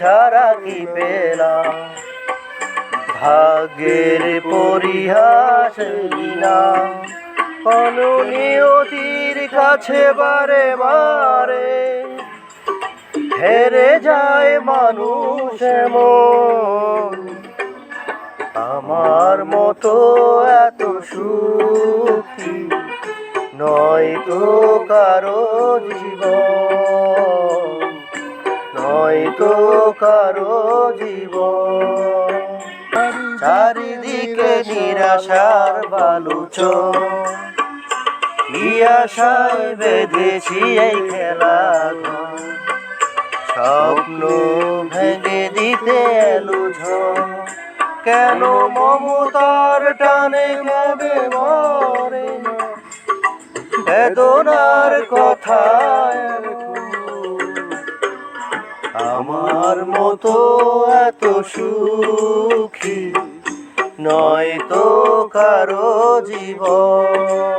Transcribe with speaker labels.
Speaker 1: ছাড়া কি পেলাম ভাগ্যের পরিহাস না কোন নিয়তির কাছে বারে বারে। হেরে যায় মানুষ আমার মতো এত সুখী নয় তো কারও জীবন। তো কারও জীবন। চারিদিকে নিরাশার বালুচ কি আশায় বেঁধেছি এই খেলা স্বপ্ন ভেঙে দিতে এলো কেন মমতার টানে মরে? বেদনার কথা আমার মতো এত সুখী নয় তো কারও জীবন।